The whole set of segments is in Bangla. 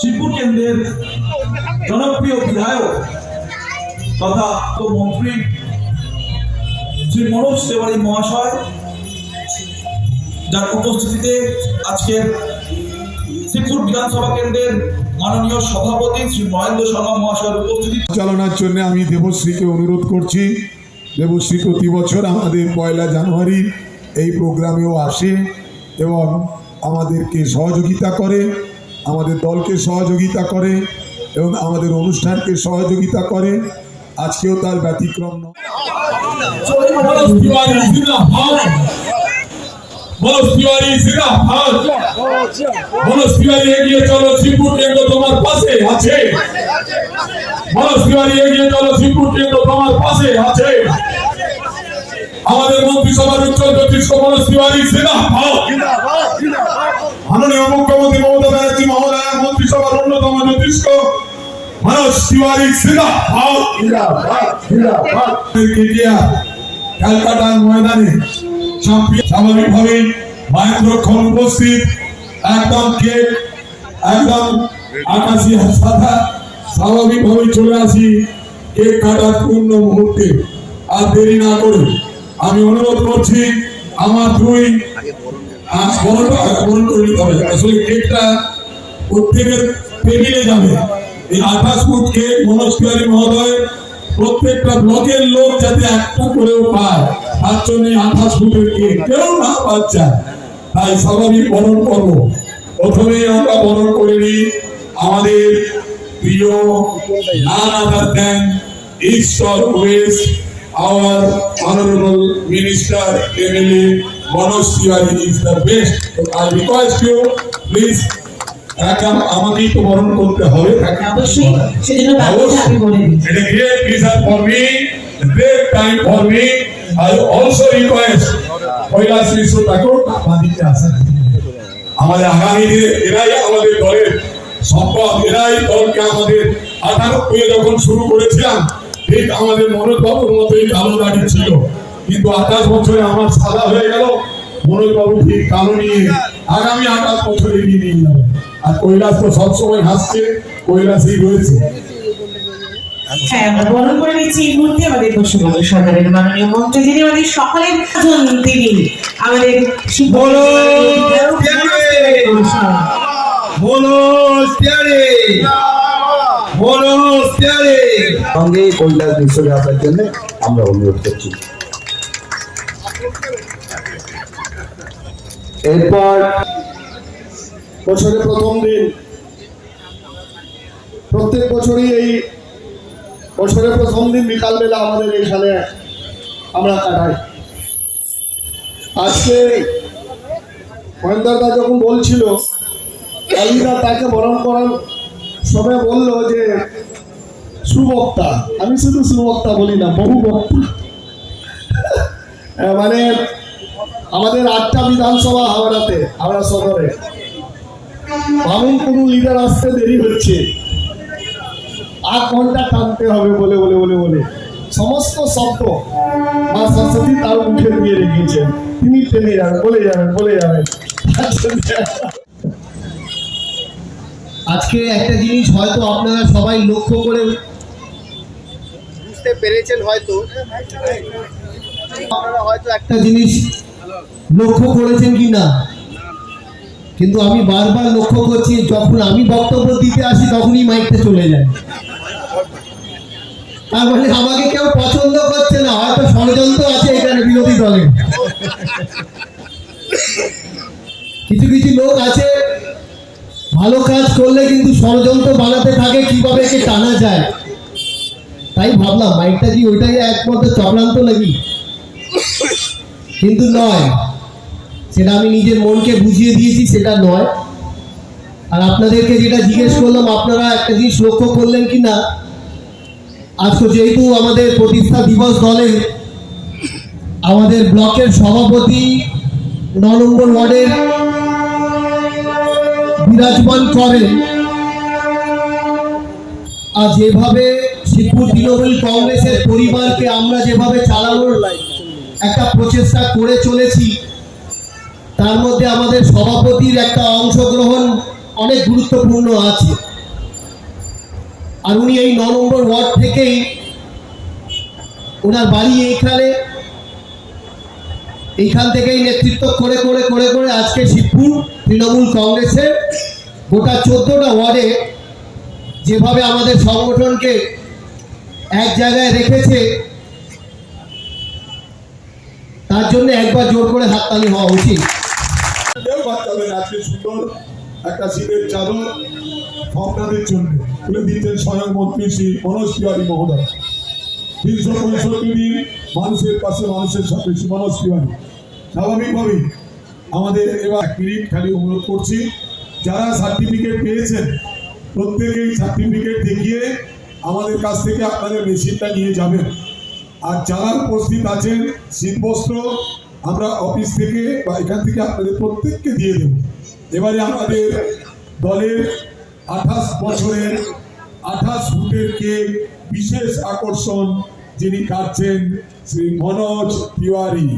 শিবপুর কেন্দ্রের জনপ্রিয় বিধায়ক তথা তো মন্ত্রী শ্রী মনোজ তেওয়ারি মহাশয়, যার উপস্থিতিতে আজকের শিবপুর বিধানসভা কেন্দ্রের মাননীয় সভাপতি শ্রী মহেন্দ্র শর্মা মহাশয়ের উপস্থিতি চালনার জন্য আমি দেবশ্রীকে অনুরোধ করছি। দেবশ্রী প্রতি বছর আমাদের পয়লা জানুয়ারি এই প্রোগ্রামেও আসে এবং আমাদেরকে সহযোগিতা করে। আমাদের দলকে সহযোগিতা করে এবং আমাদের অনুষ্ঠানকে সহযোগিতা করে। আজকেও তার ব্যতিক্রম তোমার পাশে আমাদের মন্ত্রিসভার উচ্চ মনোজ তিওয়ারি সেনা মাননীয় মুখ্যমন্ত্রী তিওয়ারি জিন্দাবাদ। জিন্দাবাদ জিন্দাবাদ কেটিয়া ক্যালকাটার ময়দানে স্বাভাবিকভাবেই মায়ের রক্ষণ উপস্থিত। একদম কেক একদম আকাশি সাদা স্বাভাবিকভাবেই চলে আসি কেক কাটার পূর্ণ মুহূর্তে। আর দেরি না করে আমি অনুরোধ করছি আমার দুই আজ বরণ করে নিতে হবে। আসলে কেকটা প্রত্যেকের টেবিলে যাবে। এই আঠাশ ফুট মনোজ তিওয়ারি মহোদয় প্রত্যেকটা ব্লকের লোক যাতে একটা করেও পায় তার জন্য আঠাশ ফুটের কেউ না পাচ্ছে তাই স্বাভাবিক বরণ করব। প্রথমেই আমরা বরণ করে নিই আমাদের প্রিয় none other than east or west our honorable minister MLA Manoj Tiwari is the best. So I request you, please, আমাকেই তো বরণ করতে হবে। তাকে অবশ্যই। সেজন্য ব্যবস্থা আমি করে দিই It is a great pleasure for me, a great time for me. I also request Kailash মিশ্র ঠাকুর আমাদেরকে আসেন। আমাদের আগামী দিনে এরাই আমাদের দলের সম্পদ এরাই দলকে আমাদের আঠারোত্তরে যখন শুরু করেছিলাম ঠিক আমাদের মনোজ বাবুর মতোই কালো দাড়ি ছিল। কিন্তু আঠাশ বছরে আমার সাদা হয়ে গেল মনোজ বাবু ঠিক কালো নিয়ে আগামী আঠাশ বছরে এগিয়ে নিয়ে যাবে আর কৈলাস তো সবসময় হাসছে কৈলাসই রয়েছে হ্যাঁ আমরা বরণ করে নিচ্ছি এই মুহূর্তে আমাদের পশ্চিমবঙ্গ সরকারের মাননীয় মন্ত্রী যিনি আমাদের সকলের তিনি আমাদের শিক্ষক বলো, বিধায়ক প্যারে। মহাশয়। মনোজ প্যারে মনোজ প্যারে সঙ্গে কৈলাস মিশ্রকে আসার জন্য আমরা অনুরোধ করছি এরপর বছরের প্রথম দিন। প্রত্যেক বছরই এই বছরের প্রথম দিন বিকালবেলা আমাদের এখানে আমরা কাটাই। আজকে মহেন্দ্রদা যখন বলছিল, কালিদা তাকে বরণ করার সময় বলল যে, সুবক্তা, আমি শুধু সুবক্তা বলি না, বহু বক্তা। মানে আমাদের আটটা বিধানসভা হাওড়াতে, হাওড়া শহরে ভাবুন কোন লিডার আসতে দেরি হচ্ছে। আট ঘণ্টা টানতে হবে বলে বলে বলে বলে? সমস্ত শব্দ মা সরস্বতী তার মুখে দিয়ে রেখেছেন। তিনি টেনে যাবেন, বলে যাবেন বলে যাবেন। আজকে একটা জিনিস হয়তো আপনারা সবাই লক্ষ্য করে বুঝতে পেরেছেন হয়তো। আপনারা হয়তো একটা জিনিস লক্ষ্য করেছেন কি না কিন্তু আমি বারবার লক্ষ্য করছি, যখন আমি বক্তব্য দিতে আসি, তখনই মাইকটা চলে যায়। তার মানে আমাকে কেউ পছন্দ করছে না, হয়তো ষড়যন্ত্র আছে এখানে বিরোধী দলে। কিছু কিছু লোক আছে, ভালো কাজ করলে কিন্তু ষড়যন্ত্র বানাতে থাকে, কীভাবে একে টানা যায়। তাই ভাবলাম, মাইকটা কি ওইটাই একমাত্র চক্রান্ত নাকি? কিন্তু নয়। সেটা আমি নিজের মনকে বুঝিয়ে দিয়েছি, সেটা নয়। আর আপনাদেরকে যেটা জিজ্ঞেস করলাম, আপনারা একটা জিনিস লক্ষ্য করলেন কি না? আজকে যেহেতু আমাদের প্রতিষ্ঠা দিবস দলে আমাদের ব্লকের সভাপতি ন নম্বর ওয়ার্ডের বিরাজমান করেন। আর যেভাবে শিবপুর তৃণমূল কংগ্রেসের পরিবারকে আমরা যেভাবে চালানোর একটা প্রচেষ্টা করে চলেছি তার মধ্যে আমাদের সভাপতির একটা অংশগ্রহণ অনেক গুরুত্বপূর্ণ আছে। আর উনি এই ন নম্বর ওয়ার্ড থেকেই ওনার বাড়ি এইখানে, এইখান থেকেই নেতৃত্ব করে করে করে করে আজকে শিবপুর তৃণমূল কংগ্রেসের গোটা চোদ্দটা ওয়ার্ডে যেভাবে আমাদের সংগঠনকে এক জায়গায় রেখেছে, তার জন্য একবার জোর করে হাততালি হওয়া উচিত। চাদর তুলে আমাদের এবার খালি অনুরোধ করছি, যারা সার্টিফিকেট পেয়েছেন, প্রত্যেকেই সার্টিফিকেট দেখিয়ে আমাদের কাছ থেকে আপনাদের মেশিনটা নিয়ে যাবেন। আর যারা উপস্থিত আছেন শীতবস্ত্র আমরা অফিস থেকে বা এখান থেকে আপনাদের প্রত্যেককে দিয়ে দেব। এবারে আমাদের দলের আঠাশ বছরের আঠাশ ফুটের কেক বিশেষ আকর্ষণ যিনি কাটছেন শ্রী মনোজ তিওয়ারি।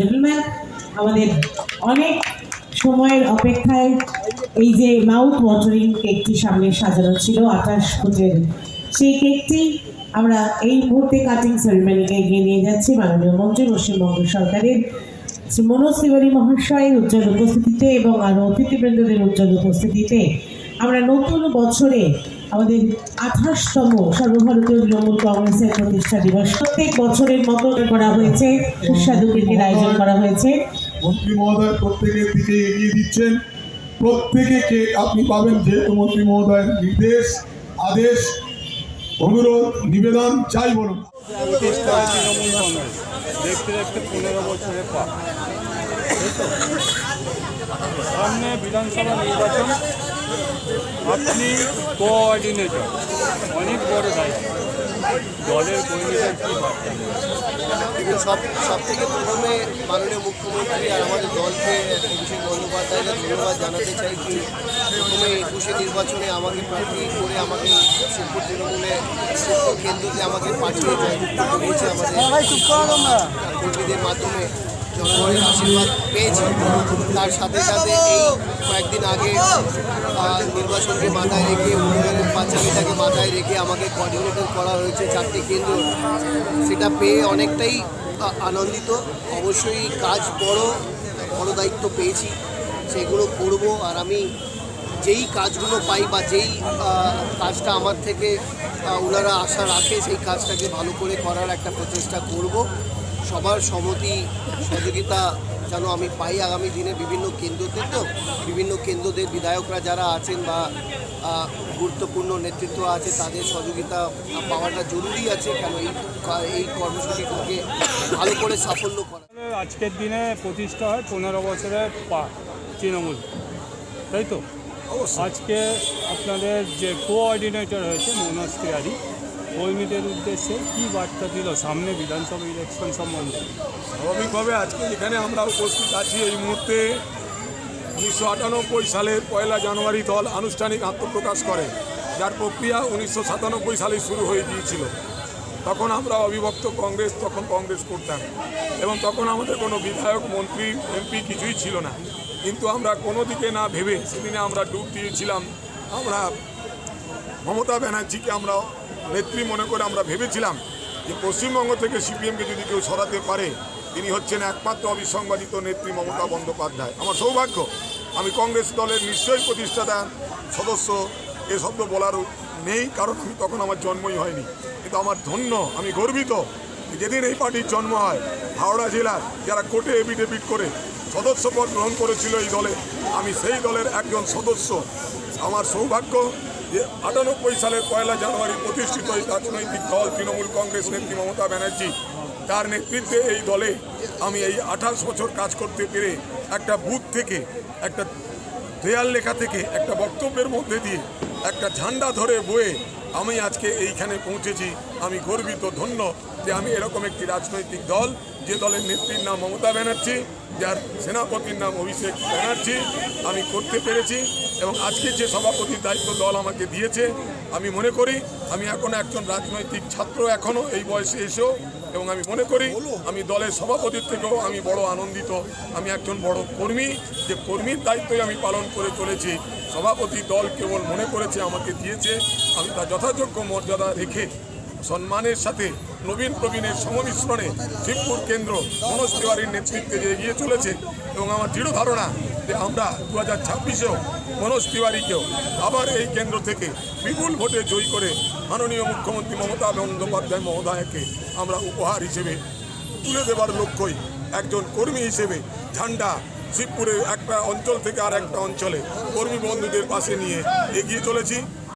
gentlemen আমাদের অনেক সময়ের অপেক্ষায় এই যে মাউথ ওয়াটারিং কেকটি সামনে সাজানো ছিল আঠাশ ফুটের সেই কেকটি আমরা এই মুহূর্তে কাটিং সেরিমনিকে এগিয়ে নিয়ে যাচ্ছি। মাননীয় মন্ত্রী পশ্চিমবঙ্গ সরকারের শ্রী মনোজ তিওয়ারি মহাশয়ের উজ্জ্বল উপস্থিতিতে এবং আরও অতিথিবৃন্দদের উজ্জ্বল উপস্থিতিতে আমরা নতুন বছরে আমাদের আঠাশতম সর্বভারতীয় তৃণমূল কংগ্রেসের প্রতিষ্ঠা দিবস। প্রত্যেক বছরের মতো করা হয়েছে। সুস্বাদু কেকের আয়োজন করা হয়েছে। মন্ত্রী মহোদয় প্রত্যেকের দিকে এগিয়ে দিচ্ছেন। প্রত্যেকে আপনি পাবেন, যেহেতু মন্ত্রী মহোদয়ের নির্দেশ, আদেশ অনুরোধ নিবেদন চাই বলুন। দেখতে দেখতে পনেরো বছরের পা সামনে বিধানসভা নির্বাচন আপনি কোঅর্ডিনেটর অনেক বড় দায়িত্ব। দলের কর্মীদের কী বার্তা দেখুন সব সব থেকে প্রথমে মাননীয় মুখ্যমন্ত্রী আর আমাদের দলকে অভিষেক বন্দ্যোপাধ্যায়কে ধন্যবাদ জানাতে চাই। কি প্রথমে একুশে নির্বাচনে আমাকে প্রার্থী করে আমাকে শিবপুর তৃণমূলে কেন্দ্রতে আমাকে পাঠিয়ে কর্মীদের মাধ্যমে জনগণের আশীর্বাদ পেয়েছি। তার সাথে সাথে কয়েকদিন আগে নির্বাচনকে মাথায় রেখে, উন্নয়নের পাঁচালিটাকে মাথায় রেখে আমাকে কোঅর্ডিনেটর করা হয়েছে চারটি কেন্দ্র। সেটা পেয়ে অনেকটাই আনন্দিত। অবশ্যই কাজ বড় বড় দায়িত্ব পেয়েছি। সেগুলো করব আর আমি যেই কাজগুলো পাই বা যেই কাজটা আমার থেকে ওনারা আশা রাখে, সেই কাজটাকে ভালো করে করার একটা প্রচেষ্টা করব। সবার সম্মতি, সহযোগিতা যেন আমি পাই আগামী দিনে বিভিন্ন কেন্দ্রতে তো, বিভিন্ন কেন্দ্রদের বিধায়করা যারা আছেন বা গুরুত্বপূর্ণ নেতৃত্ব আছে, তাদের সহযোগিতা পাওয়াটা জরুরি আছে। কেন এই এই কর্মসূচিটাকে ভালো করে সাফল্য করা। আজকের দিনে প্রতিষ্ঠা হয় পনেরো বছরের পা, তৃণমূল, তাই তো? আজকে আপনাদের যে কোঅর্ডিনেটর হয়েছে মনোজ তিওয়ারি কর্মীদের উদ্দেশ্যে কী বার্তা দিল সামনে বিধানসভা ইলেকশন সম্বন্ধে? স্বাভাবিকভাবে আজকে এখানে আমরা উপস্থিত আছি এই মুহূর্তে উনিশশো আটানব্বই সালের পয়লা জানুয়ারি দল আনুষ্ঠানিক আত্মপ্রকাশ করে। যার প্রক্রিয়া উনিশশো সাতানব্বই সালে শুরু হয়ে গিয়েছিল। তখন আমরা অবিভক্ত কংগ্রেস, তখন কংগ্রেস করতাম। এবং তখন আমাদের কোনো বিধায়ক, মন্ত্রী, এমপি কিছুই ছিল না। কিন্তু আমরা কোনো দিকে না ভেবে সেদিনে আমরা ডুব দিয়েছিলাম। আমরা মমতা ব্যানার্জিকে আমরা নেত্রী মনে করে আমরা ভেবেছিলাম যে পশ্চিমবঙ্গ থেকে সিপিএমকে যদি কেউ সরাতে পারে, তিনি হচ্ছেন একমাত্র অবিসংবাদিত নেত্রী মমতা বন্দ্যোপাধ্যায়। আমার সৌভাগ্য, আমি কংগ্রেস দলের নিশ্চয়ই প্রতিষ্ঠাতা, সদস্য, এ শব্দ বলার নেই, কারণ আমি তখন আমার জন্মই হয়নি। কিন্তু আমার ধন্য, আমি গর্বিত যেদিন এই পার্টির জন্ম হয়, হাওড়া জেলার যারা কোর্টে এফিডেভিট করে সদস্যপদ গ্রহণ করেছিল এই দলে, আমি সেই দলের একজন সদস্য। আমার সৌভাগ্য যে আটানব্বই সালের পয়লা জানুয়ারি প্রতিষ্ঠিত এই রাজনৈতিক দল তৃণমূল কংগ্রেস নেত্রী মমতা ব্যানার্জি, তার নেতৃত্বে এই দলে আমি এই আঠাশ বছর কাজ করতে পেরে একটা বুথ থেকে, একটা দেয়াল লেখা থেকে, একটা বক্তব্যের মধ্যে দিয়ে একটা ঝান্ডা ধরে বয়ে আমি আজকে এইখানে পৌঁছেছি। আমি গর্বিত ধন্য যে আমি এরকম একটি রাজনৈতিক দল যে দলের নেত্রীর নাম মমতা ব্যানার্জি যার সেনাপতির নাম অভিষেক ব্যানার্জি আমি করতে পেরেছি এবং আজকে যে সভাপতির দায়িত্ব দল আমাকে দিয়েছে আমি মনে করি আমি এখন একজন রাজনৈতিক ছাত্র এখনও এই বয়সে এসেও এবং আমি মনে করি আমি দলের সভাপতির থেকেও আমি বড় আনন্দিত। আমি একজন বড় কর্মী যে কর্মীর দায়িত্বই আমি পালন করে চলেছি। সভাপতি দল কেবল মনে করেছে, আমাকে দিয়েছে। আমি তা যথাযোগ্য মর্যাদা রেখে সম্মানের সাথে নবীন প্রবীণের সমমিশ্রণে শিবপুর কেন্দ্র মনোজ তিওয়ারির নেতৃত্বে যে এগিয়ে চলেছে এবং আমার দৃঢ় ধারণা যে আমরা দু হাজার ছাব্বিশেও মনোজ তিওয়ারিকেও আবার এই কেন্দ্র থেকে বিপুল ভোটে জয়ী করে মাননীয় মুখ্যমন্ত্রী মমতা বন্দ্যোপাধ্যায় মহোদয়কে আমরা উপহার হিসেবে তুলে দেবার লক্ষ্যই একজন কর্মী হিসেবে ঝান্ডা শিবপুরের একটা অঞ্চল থেকে আর একটা অঞ্চলে কর্মী বন্ধুদের পাশে নিয়ে এগিয়ে চলেছি।